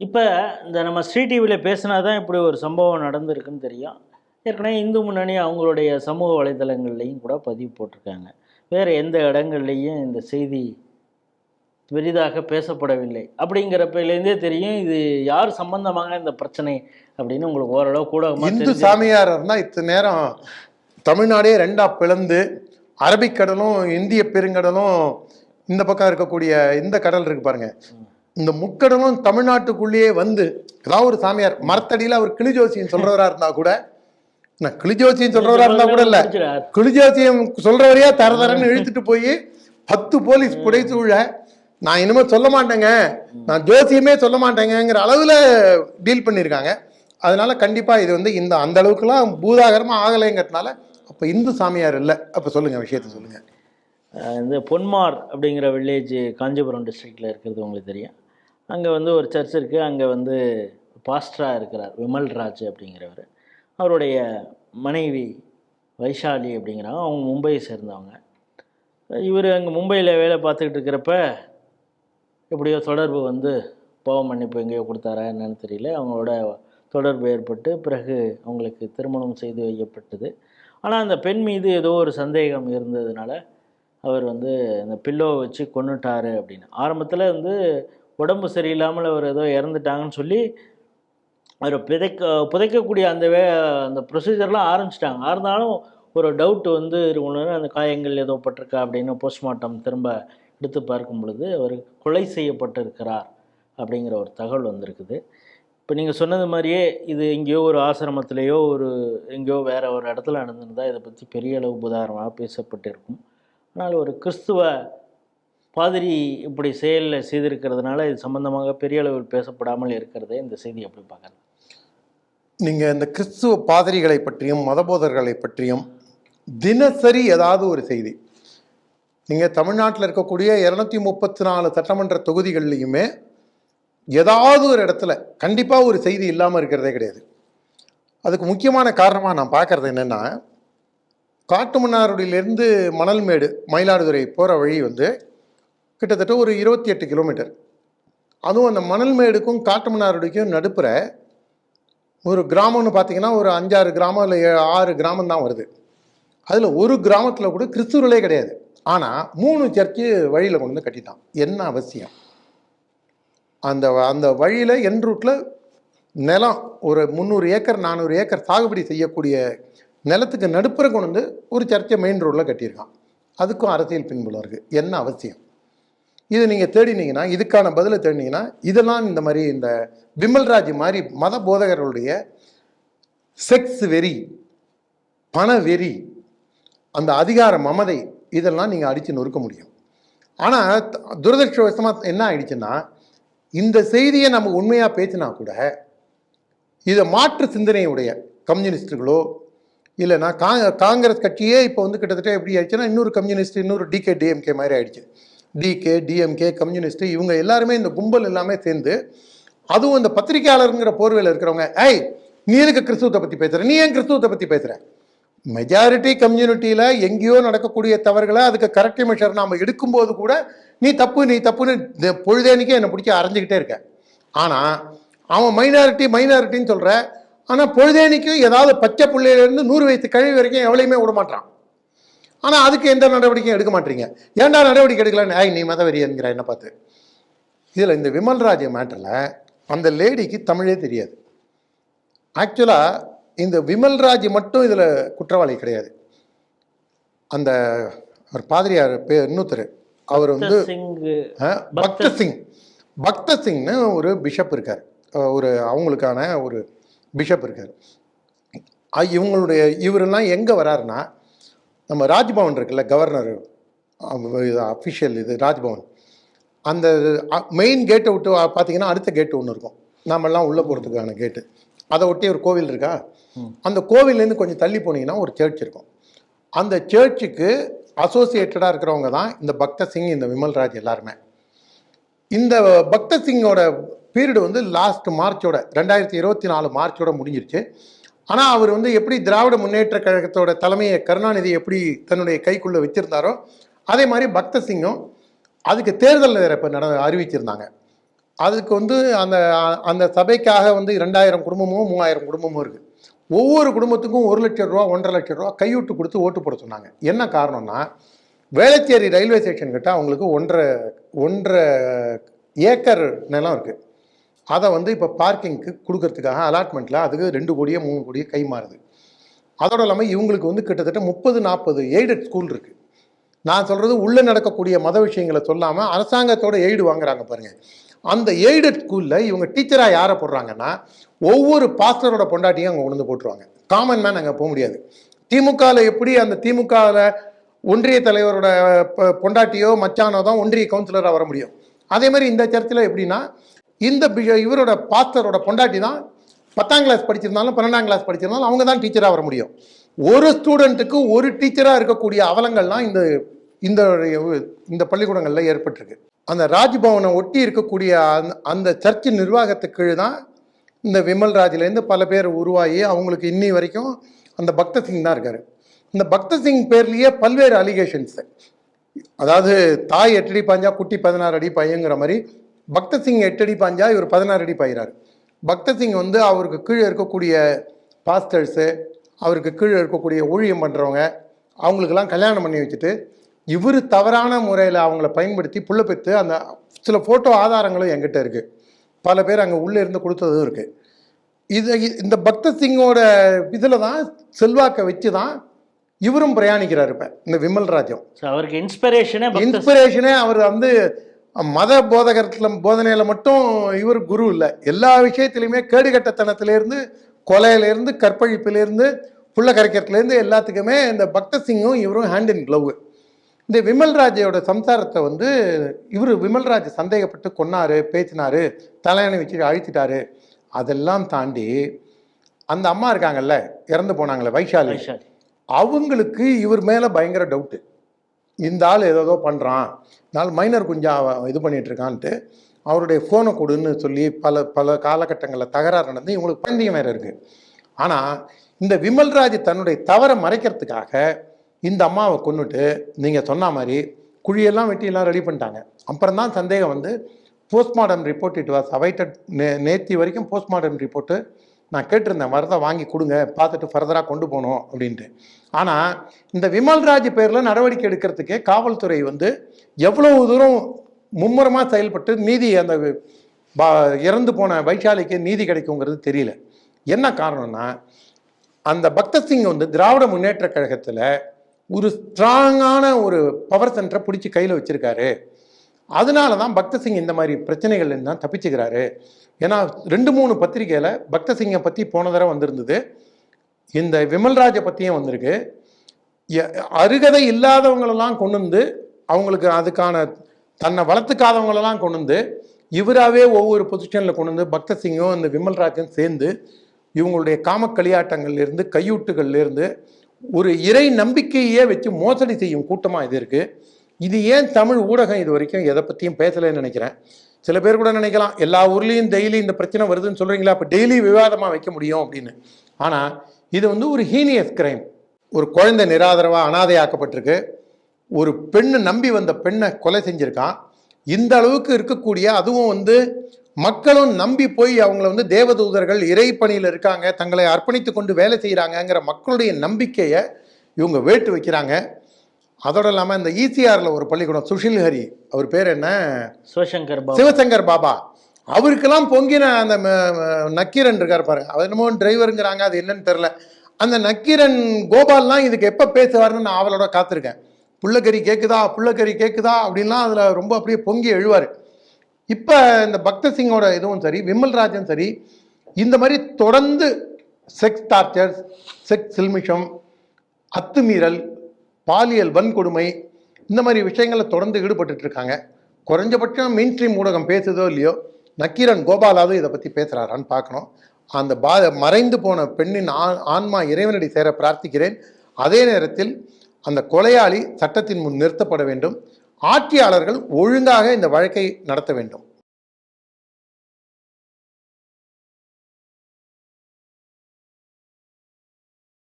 இப்போ இந்த நம்ம ஸ்ரீ டிவியில் பேசினா தான் இப்படி ஒரு சம்பவம் நடந்திருக்குன்னு தெரியும். ஏற்கனவே இந்து முன்னணி அவங்களுடைய சமூக வலைதளங்கள்லையும் கூட பதிவு போட்டிருக்காங்க. வேறு எந்த இடங்கள்லையும் இந்த செய்தி பெரிதாக பேசப்படவில்லை. அப்படிங்கிறப்பிலேருந்தே தெரியும் இது யார் சம்பந்தமாக இந்த பிரச்சனை அப்படின்னு உங்களுக்கு ஓரளவு கூட இந்து சாமியார் இருந்தா இத்தனை நேரம் தமிழ்நாடே ரெண்டா பிளந்து அரபிக்கடலும் இந்திய பெருங்கடலும் இந்த பக்கம் இருக்கக்கூடிய இந்த கடல் இருக்கு பாருங்க. இந்த முக்கடலும் தமிழ்நாட்டுக்குள்ளேயே வந்து ஏதாவது ஒரு சாமியார் மரத்தடியில அவர் கிளிஜோசியம் சொல்றவரா இருந்தா கூட நான் கிளிஜோசியம் சொல்றவரா இருந்தா கூட இல்ல. கிளிஜோசியம் சொல்றவரையா தர தரன்னு இழுத்துட்டு போய் பத்து போலீஸ் புடைசூழ நான் இனிமே சொல்ல மாட்டேங்க. நான் ஜோசியமே சொல்ல மாட்டேங்கங்கிற அளவுல டீல் பண்ணியிருக்காங்க அதனால கண்டிப்பா இது வந்து இந்த அந்த அளவுக்குலாம் பூதாகரமா ஆகலைங்கிறதுனால அப்ப இந்து சாமியார் இல்லை. அப்ப சொல்லுங்க விஷயத்த சொல்லுங்க. அஹ் இந்த பொன்மார் அப்படிங்கிற வில்லேஜ் காஞ்சிபுரம் டிஸ்ட்ரிக்டில் இருக்கிறது உங்களுக்கு தெரியும். அங்கே வந்து ஒரு சர்ச் இருக்குது அங்கே வந்து பாஸ்டராக இருக்கிறார். விமல் ராஜ் அப்படிங்கிறவர். அவருடைய மனைவி வைஷாலி அப்படிங்கிறவங்க. அவங்க மும்பையை சேர்ந்தவங்க. இவர் அங்கே மும்பையில் வேலை பார்த்துக்கிட்டு இருக்கிறப்ப எப்படியோ தொடர்பு வந்து போக மன்னிப்பு எங்கேயோ கொடுத்தாரா என்னன்னு தெரியல. அவங்களோட தொடர்பு ஏற்பட்டு பிறகு அவங்களுக்கு திருமணம் செய்து வைக்கப்பட்டது. ஆனால் அந்த பெண் மீது ஏதோ ஒரு சந்தேகம் இருந்ததுனால அவர் வந்து அந்த பில்லோவை வச்சு கொண்டுட்டார் அப்படின்னு. ஆரம்பத்தில் வந்து உடம்பு சரியில்லாமல் அவர் ஏதோ இறந்துட்டாங்கன்னு சொல்லி அவரை பிதைக்க புதைக்கக்கூடிய அந்த வே அந்த ப்ரொசீஜர்லாம் ஆரம்பிச்சிட்டாங்க. இருந்தாலும் ஒரு டவுட் வந்து இருக்கணும் அந்த காயங்கள் ஏதோ பட்டிருக்கா அப்படின்னு போஸ்ட்மார்ட்டம் திரும்ப எடுத்து பார்க்கும் பொழுது அவர் கொலை செய்யப்பட்டிருக்கிறார் அப்படிங்கிற ஒரு தகவல் வந்திருக்குது. இப்போ நீங்கள் சொன்னது மாதிரியே இது எங்கேயோ ஒரு ஆசிரமத்திலேயோ ஒரு எங்கேயோ வேறு ஒரு இடத்துல நடந்திருந்தால் இதை பற்றி பெரிய அளவு உதாரணமாக பேசப்பட்டிருக்கும். ஆனால் ஒரு கிறிஸ்துவ பாதிரி இப்படி செயலில் செய்திருக்கிறதுனால இது சம்பந்தமாக பெரிய அளவில் பேசப்படாமல் இருக்கிறதே இந்த செய்தி எப்படி பார்க்குறது. நீங்கள் இந்த கிறிஸ்துவ பாதிரிகளை பற்றியும் மதபோதர்களை பற்றியும் தினசரி ஏதாவது ஒரு செய்தி. நீங்கள் தமிழ்நாட்டில் இருக்கக்கூடிய இரநூத்தி முப்பத்தி நாலு சட்டமன்ற தொகுதிகள்லையுமே ஏதாவது ஒரு இடத்துல கண்டிப்பாக ஒரு செய்தி இல்லாமல் இருக்கிறதே கிடையாது. அதுக்கு முக்கியமான காரணமாக நான் பார்க்கறது என்னென்னா காட்டுமன்னாருடையிலேருந்து மணல்மேடு மயிலாடுதுறை போகிற வழி வந்து கிட்டத்தட்ட ஒரு இருபத்தி எட்டு கிலோமீட்டர். அதுவும் அந்த மணல்மேடுக்கும் காட்டுமன்னாருடிக்கும் நடுப்புற ஒரு கிராமம்னு பார்த்தீங்கன்னா ஒரு அஞ்சாறு கிராமம் இல்லை ஏ- ஆறு கிராமம் தான் வருது. அதில் ஒரு கிராமத்தில் கூட கிறிஸ்துவர்களே கிடையாது. ஆனால் மூணு சர்ச்சு வழியில் கொண்டு வந்து கட்டிட்டான். என்ன அவசியம்? அந்த அந்த வழியில் என் ரூட்டில் நிலம் ஒரு முந்நூறு ஏக்கர் நானூறு ஏக்கர் சாகுபடி செய்யக்கூடிய நிலத்துக்கு நடுப்புற கொண்டு வந்து ஒரு சர்ச்சை மெயின் ரோட்டில் கட்டியிருக்கான். அதுக்கும் அரசியல் பின்புலம் இருக்குது என்ன அவசியம்? இது நீங்கள் தேடினீங்கன்னா இதுக்கான பதிலை தேடினீங்கன்னா இதெல்லாம் இந்த மாதிரி இந்த விமல்ராஜ் மாதிரி மத போதகர்களுடைய செக்ஸ் வெறி பண வெறி அந்த அதிகார மமதை இதெல்லாம் நீங்கள் அடித்து நொறுக்க முடியும். ஆனால் துரதிருஷ்டவசமாக என்ன ஆயிடுச்சுன்னா இந்த செய்தியை நம்ம உண்மையாக பேசினா கூட இதை மாற்று சிந்தனையுடைய கம்யூனிஸ்டுகளோ இல்லைன்னா கா காங்கிரஸ் கட்சியே இப்போ வந்து கிட்டத்தட்ட எப்படி ஆயிடுச்சுன்னா இன்னொரு கம்யூனிஸ்ட் இன்னொரு டிகே டிஎம்கே மாதிரி ஆயிடுச்சு. டிகே டிஎம்கே கம்யூனிஸ்ட் இவங்க எல்லாருமே இந்த கும்பல் எல்லாமே சேர்ந்து அதுவும் இந்த பத்திரிகையாளருங்கிற போர்வையில் இருக்கிறவங்க ஏய் நீ எதுக்கு கிறிஸ்துவத்தை பற்றி பேசுகிற நீ ஏன் கிறிஸ்துவத்தை பற்றி பேசுகிற மெஜாரிட்டி கம்யூனிட்டியில் எங்கேயோ நடக்கக்கூடிய தவறுகளை அதுக்கு கரெக்ட் மெஷர் நாம் எடுக்கும்போது கூட நீ தப்பு நீ தப்புன்னு பொழுதேனிக்கே என்னை பிடிச்சி அரைஞ்சிக்கிட்டே இருக்க. ஆனால் அவன் மைனாரிட்டி மைனாரிட்டின்னு சொல்கிற ஆனால் பொழுதேனிக்கும் ஏதாவது பச்சை பிள்ளையிலேருந்து நூறு வயசு கழிவு வரைக்கும் எவ்வளையுமே விட மாட்டான் ஆனால் அதுக்கு எந்த நடவடிக்கையும் எடுக்க மாட்டீங்க. ஏன்டா நடவடிக்கை எடுக்கலன்னு? ஐய் நீ மதவெறி என்கிற என்ன பார்த்து. இதில் இந்த விமல்ராஜ் மேட்டரில் அந்த லேடிக்கு தமிழே தெரியாது. ஆக்சுவலாக இந்த விமல்ராஜ் மட்டும் இதில் குற்றவாளி கிடையாது. அந்த ஒரு பாதிரியார் பேர் இன்னொருத்தர். அவர் வந்து பக்த சிங். பக்த சிங்னு ஒரு பிஷப் இருக்கார். ஒரு அவங்களுக்கான ஒரு பிஷப் இருக்கார். இவங்களுடைய இவரெல்லாம் எங்கே வராருன்னா நம்ம ராஜ்பவன் இருக்குல்ல கவர்னர் அஃபிஷியல் இது ராஜ்பவன். அந்த மெயின் கேட்டை விட்டு பார்த்தீங்கன்னா அடுத்த கேட்டு ஒன்று இருக்கும். நாமெல்லாம் உள்ளே போகிறதுக்கான கேட்டு அதை ஒட்டி ஒரு கோவில் இருக்கா? அந்த கோவில்லேருந்து கொஞ்சம் தள்ளி போனீங்கன்னா ஒரு சர்ச் இருக்கும். அந்த சர்ச்சுக்கு அசோசியேட்டடாக இருக்கிறவங்க தான் இந்த பக்த சிங் இந்த விமல்ராஜ் எல்லாருமே. இந்த பக்த சிங்கோட பீரியட் வந்து லாஸ்ட் மார்ச்சோட ரெண்டாயிரத்தி இருபத்தி நாலு மார்ச்சோட முடிஞ்சிருச்சு. ஆனால் அவர் வந்து எப்படி திராவிட முன்னேற்ற கழகத்தோட தலைமையை கருணாநிதி எப்படி தன்னுடைய கைக்குள்ளே வச்சிருந்தாரோ அதே மாதிரி பக்த சிங்கும் அதுக்கு தேர்தல் இப்போ நட அறிவிச்சிருந்தாங்க. அதுக்கு வந்து அந்த அந்த சபைக்காக வந்து ரெண்டாயிரம் குடும்பமும் மூவாயிரம் குடும்பமும் இருக்குது ஒவ்வொரு குடும்பத்துக்கும் ஒரு லட்சம் ரூபா ஒன்றரை லட்சம் ரூபா கையூட்டு கொடுத்து ஓட்டு போட சொன்னாங்க. என்ன காரணம்னா வேளச்சேரி ரயில்வே ஸ்டேஷன் கிட்ட அவங்களுக்கு ஒன்றரை ஒன்றரை ஏக்கர் நிலம் இருக்குது அதை வந்து இப்போ பார்க்கிங்க்கு கொடுக்கறதுக்காக அலாட்மெண்ட்டில் அதுக்கு ரெண்டு கோடியே மூணு கோடியோ கை மாறுது. அதோடு இல்லாமல் இவங்களுக்கு வந்து கிட்டத்தட்ட முப்பது நாற்பது எய்டட் ஸ்கூல் இருக்குது நான் சொல்கிறது உள்ளே நடக்கக்கூடிய மத விஷயங்களை சொல்லாமல் அரசாங்கத்தோட எய்டு வாங்குறாங்க பாருங்கள் அந்த எய்டட் ஸ்கூலில் இவங்க டீச்சராக யாரை போடுறாங்கன்னா ஒவ்வொரு பாஸ்டரோட பொண்டாட்டியும் அங்கே கொண்டு போட்டுருவாங்க. காமன் மேன் அங்கே போக முடியாது. திமுகவில் எப்படி அந்த திமுகவில் ஒன்றிய தலைவரோட பொண்டாட்டியோ மச்சானோ தான் ஒன்றிய கவுன்சிலராக வர முடியும். அதே மாதிரி இந்த சர்ச்சில் எப்படின்னா இந்த இவரோட பாஸ்டரோட பொண்டாட்டி தான் பத்தாம் கிளாஸ் படிச்சிருந்தாலும் பன்னெண்டாம் கிளாஸ் படிச்சிருந்தாலும் அவங்க தான் டீச்சராக வர முடியும். ஒரு ஸ்டூடெண்ட்டுக்கு ஒரு டீச்சராக இருக்கக்கூடிய அவலங்கள்லாம் இந்த இந்த இந்த பள்ளிக்கூடங்களில் ஏற்பட்டிருக்கு. அந்த ராஜ்பவனை ஒட்டி இருக்கக்கூடிய அந்த அந்த சர்ச்சு நிர்வாகத்துக்கு கீழ் தான் இந்த விமல் ராஜ்லேருந்து பல பேர் உருவாகி அவங்களுக்கு இன்னி வரைக்கும் அந்த பக்த சிங் தான் இருக்கார். இந்த பக்த சிங் பேர்லேயே பல்வேறு அலிகேஷன்ஸ் அதாவது தாய் எட்டடி பாஞ்சா குட்டி பதினாறு அடி பையங்கிற மாதிரி பக்த சிங் எட்டடி பாஞ்சா இவர் பதினாறு அடி பாயிறாரு. பக்த சிங் வந்து அவருக்கு கீழே இருக்கக்கூடிய பாஸ்டர்ஸு அவருக்கு கீழே இருக்கக்கூடிய ஊழியம் பண்ணுறவங்க அவங்களுக்கெல்லாம் கல்யாணம் பண்ணி வச்சுட்டு இவர் தவறான முறையில் அவங்கள பயன்படுத்தி புள்ள பெற்று அந்த சில ஃபோட்டோ ஆதாரங்களும் என்கிட்ட இருக்குது பல பேர் அங்கே உள்ளே இருந்து கொடுத்ததும் இருக்குது இது இந்த பக்த சிங்கோட இதில் தான் செல்வாக்கை வச்சு தான் இவரும் பிரயாணிக்கிறார் இப்போ இந்த விமல் ராஜ்யம். அவருக்கு இன்ஸ்பிரேஷனே இன்ஸ்பிரேஷனே அவர் வந்து மத போதகத்தில் போதனையில் மட்டும் இவர் குரு இல்லை. எல்லா விஷயத்துலையுமே கேடுகட்டத்தனத்திலேருந்து கொலையிலேருந்து கற்பழிப்பிலேருந்து புள்ள கரைக்கிறதுலேருந்து எல்லாத்துக்குமே இந்த பக்த சிங்கும் இவரும் ஹேண்ட் இன் க்ளவ் இந்த விமல்ராஜையோட சம்சாரத்தை வந்து இவர் விமல்ராஜ் சந்தேகப்பட்டு கொன்னாரு பேசினாரு தலையணை வச்சு அழுத்திட்டாரு. அதெல்லாம் தாண்டி அந்த அம்மா இருக்காங்கல்ல இறந்து போனாங்களே வைஷாலி. வைஷாலி. அவங்களுக்கு இவர் மேலே பயங்கர டவுட்டு இந்த ஆள் ஏதோ பண்ணுறான் நாள் மைனர் குஞ்சா இது பண்ணிட்டு இருக்கான்ட்டு அவருடைய ஃபோனை கொடுன்னு சொல்லி பல பல காலகட்டங்களில் தகராறு நடந்து இவங்களுக்கு குழந்தைங்க வேறு இருக்குது ஆனால் இந்த விமல்ராஜ் தன்னுடைய தவறை மறைக்கிறதுக்காக இந்த அம்மாவை கொண்டுட்டு நீங்கள் சொன்ன மாதிரி குழியெல்லாம் வெட்டி எல்லாம் ரெடி பண்ணிட்டாங்க. அப்புறம் தான் சந்தேகம் வந்து postmortem report it was awaited நே நேத்தி வரைக்கும் போஸ்ட்மார்டம் ரிப்போர்ட்டு நான் கேட்டிருந்தேன் வரதை வாங்கி கொடுங்க பார்த்துட்டு ஃபர்தராக கொண்டு போகணும் அப்படின்ட்டு. ஆனால் இந்த விமல்ராஜ் பேரில் நடவடிக்கை எடுக்கிறதுக்கே காவல்துறை வந்து எவ்வளவு தூரம் மும்முரமாக செயல்பட்டு நீதி அந்த இறந்து போன வைஷாலிக்கு நீதி கிடைக்குங்கிறது தெரியல. என்ன காரணம்னா அந்த பக்த சிங் வந்து திராவிட முன்னேற்ற கழகத்தில் ஒரு ஸ்ட்ராங்கான ஒரு பவர் சென்டரை பிடிச்சி கையில் வச்சுருக்காரு. அதனால தான் பக்த சிங் இந்த மாதிரி பிரச்சனைகள் தான் தப்பிச்சுக்கிறாரு. ஏன்னா ரெண்டு மூணு பத்திரிக்கையில் பக்தசிங்கை பற்றி போன தடவை வந்திருந்தது. இந்த விமல்ராஜை பற்றியும் வந்திருக்கு. எ- அருகதை இல்லாதவங்களெல்லாம் கொண்டு வந்து அவங்களுக்கு அதுக்கான தன்னை வளர்த்துக்காதவங்களெல்லாம் கொண்டு வந்து இவராகவே ஒவ்வொரு பொசிஷனில் கொண்டு வந்து பக்த சிங்கும் இந்த விமல்ராஜும் சேர்ந்து இவங்களுடைய காமக்களியாட்டங்கள்லேருந்து கையூட்டுகள்லேருந்து ஒரு இறை நம்பிக்கையே வச்சு மோசடி செய்யும் கூட்டமாக இது இருக்குது இது ஏன் தமிழ் ஊடகம் இது வரைக்கும் எதை பற்றியும் பேசலைன்னு நினைக்கிறேன். சில பேர் கூட நினைக்கலாம் எல்லா ஊர்லேயும் டெய்லி இந்த பிரச்சனை வருதுன்னு சொல்கிறீங்களா அப்போ டெய்லி விவாதமாக வைக்க முடியும் அப்படின்னு. ஆனால் இது வந்து ஒரு ஹீனியஸ் கிரைம் ஒரு குழந்தை நிராதரவாக அனாதையாக்கப்பட்டிருக்கு. ஒரு பெண்ணு நம்பி வந்த பெண்ணை கொலை செஞ்சுருக்கான். இந்த அளவுக்கு இருக்கக்கூடிய அதுவும் வந்து மக்களும் நம்பி போய் அவங்கள வந்து தேவதூதர்கள் இறைப்பணியில் இருக்காங்க தங்களை அர்ப்பணித்து கொண்டு வேலை செய்கிறாங்கங்கிற மக்களுடைய நம்பிக்கையை இவங்க வேட்டு வைக்கிறாங்க. அதோட இல்லாமல் இந்த ஈசிஆரில் ஒரு பள்ளிக்கூடம் சுஷில் ஹரி அவர் பேர் என்ன? சிவசங்கர் பாபு. சிவசங்கர் பாபா. அவருக்கெல்லாம் பொங்கின அந்த நக்கீரன் இருக்கார் பாருங்க அவர் என்னமோ டிரைவருங்கிறாங்க அது என்னன்னு தெரில அந்த நக்கீரன் கோபால்லாம் இதுக்கு எப்போ பேசுவார்னு நான் அவளோட காத்திருக்கேன். புள்ளக்கறி கேட்குதா புள்ளக்கறி கேட்குதா அப்படின்லாம் அதில் ரொம்ப அப்படியே பொங்கி எழுவார். இப்போ இந்த பக்த சிங்கோட இதுவும் சரி விமல்ராஜன் சரி இந்த மாதிரி தொடர்ந்து செக்ஸ் டார்ச்சர் செக்ஸ் சில்மிஷம் அத்துமீறல் பாலியல் வன்கொடுமை இந்த மாதிரி விஷயங்களில் தொடர்ந்து ஈடுபட்டு இருக்காங்க குறைஞ்சபட்சம் மெயின் ஸ்ட்ரீம் ஊடகம் பேசுதோ இல்லையோ நக்கீரன் கோபாலாவது இதை பற்றி பேசுகிறாரான்னு பார்க்கணும். அந்த பா மறைந்து போன பெண்ணின் ஆ- ஆன்மா இறைவனடி சேர பிரார்த்திக்கிறேன். அதே நேரத்தில் அந்த கொலையாளி சட்டத்தின் முன் நிறுத்தப்பட வேண்டும். ஆட்சியாளர்கள் ஒழுங்காக இந்த வழக்கை நடத்த வேண்டும்.